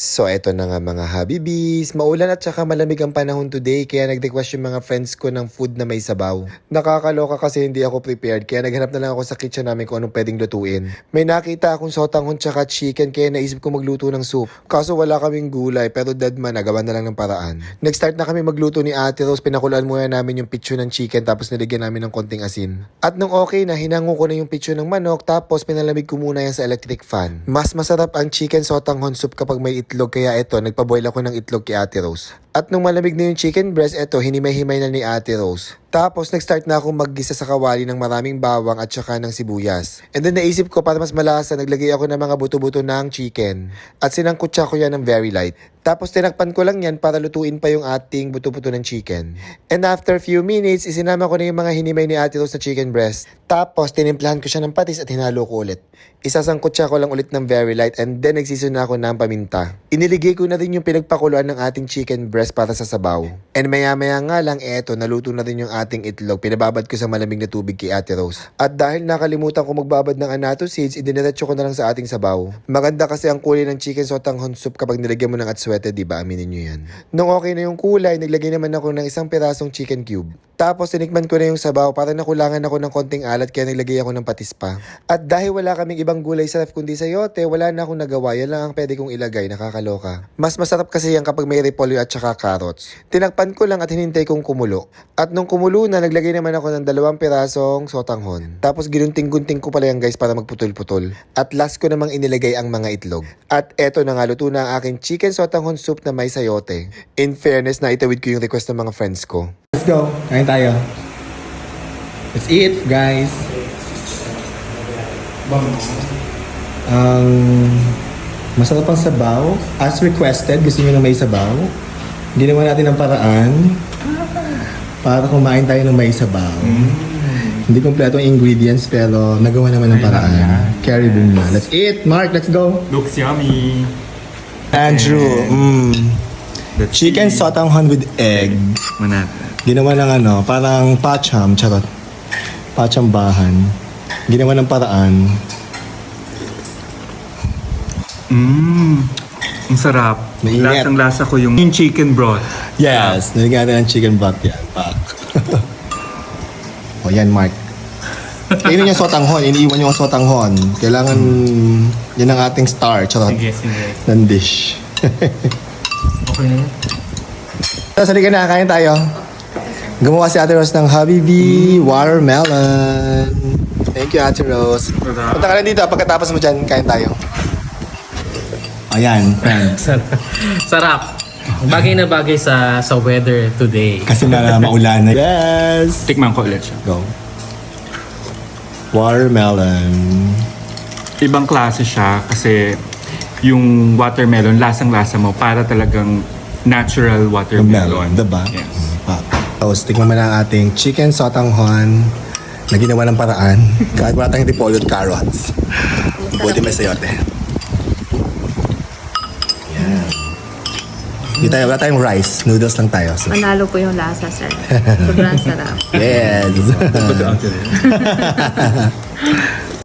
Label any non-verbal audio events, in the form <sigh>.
So eto na nga mga habibis, maulan at saka malamig ang panahon today kaya nag-request yung mga friends ko ng food na may sabaw. Nakakaloka kasi hindi ako prepared kaya naghanap na lang ako sa kitchen namin kung anong pwedeng lutuin. May nakita akong sotanghon tsaka chicken kaya naisip ko magluto ng soup. Kaso wala kaming gulay pero dead man nagawa na lang ng paraan. Nag-start na kami magluto ni Ate Rose, pinakulaan muna namin yung pitso ng chicken tapos nilagyan namin ng konting asin. At nung okay na, hinango ko na yung pitso ng manok tapos pinalamig ko muna yan sa electric fan. Mas masarap ang chicken sotanghon soup kapag may itlog kaya ito, nagpaboil ako ng itlog kay Ate Rose. At nung malamig na yung chicken breast, ito, hinimay-himay na ni Ate Rose. Tapos, nag-start na akong maggisa sa kawali ng maraming bawang at saka ng sibuyas. And then, naisip ko para mas malasa, naglagay ako ng mga buto-buto ng chicken. At sinangkutsa ko yan ng very light. Tapos, tinakpan ko lang yan para lutuin pa yung ating buto-buto ng chicken. And after few minutes, isinama ko na yung mga hinimay ni Ate Rose na chicken breast. Tapos, tinimplahan ko siya ng patis at hinalo ko ulit. Isasangkutsa ko lang ulit ng very light and then nagsison na ako ng paminta. Iniligay ko na rin yung pinagpakuluan ng ating chicken breast para sa sabaw. And maya-maya nga lang, eto, naluto na rin yung ating itlog. Pinababad ko sa malamig na tubig kay Ate Rose. At dahil nakalimutan ko magbabad ng anato seeds, idiniretso ko na lang sa ating sabaw. Maganda kasi ang kulay ng chicken sotanghon soup kapag nilagyan mo ng atswete, di ba? Aminin nyo yan. Nung okay na yung kulay, naglagay naman ako ng isang pirasong chicken cube. Tapos tinikman ko na yung sabaw para nakulangan ako ng konting alat kaya naglagay ako ng patis pa. At dahil wala kaming ibang gulay sa ref kundi sayote, wala na akong nagawa. Yan lang ang pwede kong ilagay, nakakaloka. Mas masarap kasi yan kapag may repolyo at saka carrots. Tinakpan ko lang at hinintay kong kumulo. At nung kumulo na, naglagay naman ako ng dalawang pirasong sotanghon. Tapos ginunting-gunting ko pala yan guys para magputol-putol. At last ko namang inilagay ang mga itlog. At eto na nga, luto na ang aking chicken sotanghon soup na may sayote. In fairness, na itawid ko yung request ng mga friends ko. Let's go. Kain tayo. Let's eat, guys. Ang masarap ang sabaw. As requested, gusto nyo na may sabaw. Ginawa natin ang paraan para kumain tayo ng may sabaw. Hindi kompleto ang ingredients pero nagawa naman ng paraan. Caribou na. Let's eat! Mark, let's go! Looks yummy. Andrew, mm, Let's chicken see. sotanghon with egg. Manata. Ginawa ng ano, parang pacham, charot. Pachambahan. Ginawa ng paraan. Mmm. Ang sarap. Mainit. Lasang lasa ko yung, yung chicken broth. Yes, nilagyan natin ng chicken broth yan. Pak. <laughs> o yan, Mark. Kainin yung sotanghon, iniiwan yung sotanghon. Kailangan, yan ang ating star, charot, Sige, sige. ng dish. <laughs> Okay na yan. Tapos halika na, kain tayo. Gumawa si Ate Rose ng Habibi Watermelon. Thank you, Ate Rose. Punta ka lang dito, pagkatapos mo dyan, kain tayo. Ayan, friends. <laughs> Sarap. Sarap. Bagay na bagay sa sa weather today. Kasi na maulan na. Yes! Tikman ko ulit siya. Go. Watermelon. Ibang klase siya kasi yung watermelon, lasang-lasa mo para talagang natural Melon, watermelon. diba? Yes. Pa. Tapos, tikman mo na ang ating chicken sotanghon na ginawa ng paraan. <laughs> Kahit wala tayong repolyo at carrots. Buti may sayote. Hindi tayo, wala tayong rice. Noodles lang tayo. So, Manalo po yung lasa, sir. <laughs> Sobrang sarap. yes! <laughs>